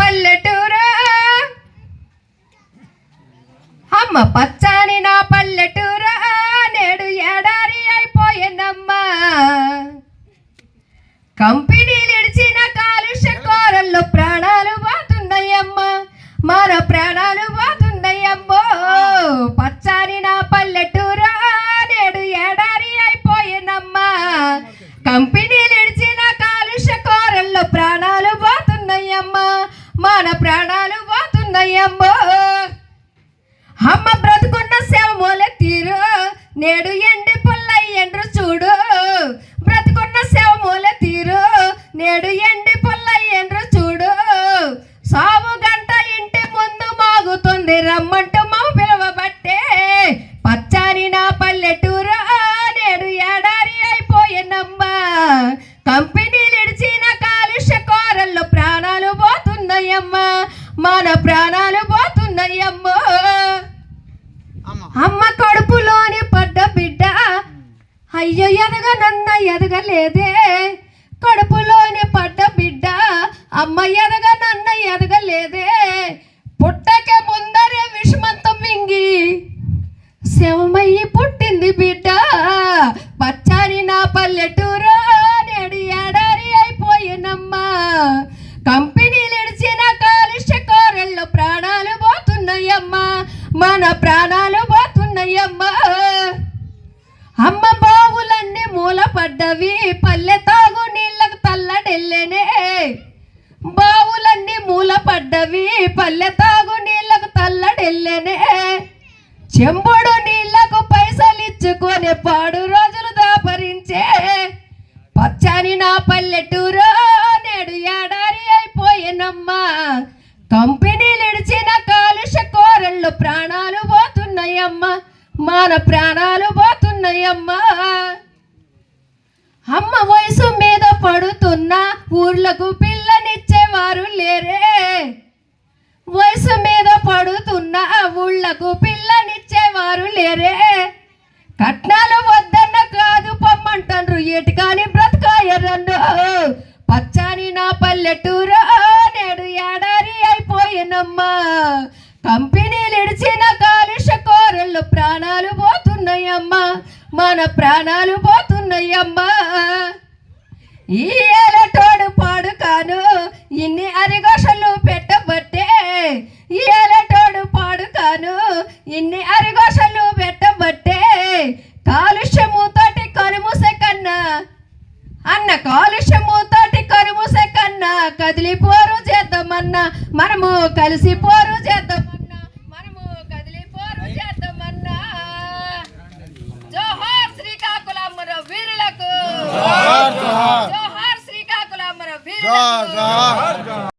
పల్లెటూరు? అమ్మ పచ్చని నా పల్లెటూరు? నేడు ఎడారి అయిపోయిందమ్మా. కంపెనీలు ఇడిచిన కాలుష్య కోరల్లో ప్రాణాలు పోతున్నాయమ్మా. మన ప్రాణాలు మన ప్రాణాలు పోతున్నాయమ్మో. అమ్మ బ్రతుకున్న శవమూల తీరు. నేడు ఎండి పుల్లయ్యండ్రు చూడు. బ్రతుకున్న శవమూల తీరు. నేడు ఎండి మన ప్రాణాలు పోతున్నాయమ్మో అమ్మ. అమ్మ. కడుపులోని పడ్డ బిడ్డ. అయ్యో ఎదగనన్న ఎదగలేదే. కడుపులోని పడ్డ బిడ్డ. అమ్మ ఎదగనన్న ఎదగలేదే. పుట్టకే ముందరే విషమంతం మింగి శవమయ్యి పుట్టింది బిడ్డ. పచ్చారి నా పల్లెటూరు నేడు ఎడారి అయిపోయినమ్మా. పల్లె తాగు నీళ్ళకు తల్లడెల్లెనే. బావులన్నీ మూలపడ్డవి పల్లె తాగు నీళ్ళకు తల్లడెల్లెనే. చెంబుడు నీళ్ళకు పైసలు ఇచ్చుకొని పాడు రోజులు దాపరించే. పచ్చని నా పల్లెటూరు నేడు ఏడారి అయిపోయినమ్మా. కంపెనీలు ఇడిచిన కాలుష్య కోరల్లో ప్రాణాలు పోతున్నాయమ్మా. మన ప్రాణాలు పోతున్నాయమ్మా అమ్మ వయసు మీద పడుతున్న ఊర్లకు పిల్లనిచ్చేవారు లేరే. వయసు మీద పడుతున్న ఊళ్ళకు పిల్లనిచ్చేవారు లేరే. కట్నాలు వద్దన్న కాదు పొమ్మంటారు ఎటుకాని బ్రతకాయరన్ను పచ్చని నా పల్లెటూరు నేడు ఏడారి అయిపోయినమ్మా. కంపెనీలు ఇడిచిన కాలుష్య కోరల్లో ప్రాణాలు పోతున్నాయమ్మా. మన ప్రాణాలు పోతున్నాయమ్మా. ఈ ఏలటోడు పాడు కాను ఇన్ని అరిగోషలు పెట్టబట్టే. ఈ ఏలటోడు పాడు కాను ఇన్ని అరిగోషలు పెట్టబట్టే. కాలుష్యము తోటి కరుముసె కన్నా అన్న కాలుష్యము తోటి కరుముసె కన్నా కదిలిపోరు చేద్దామన్నా మనము కలిసిపోరు చేద్దాం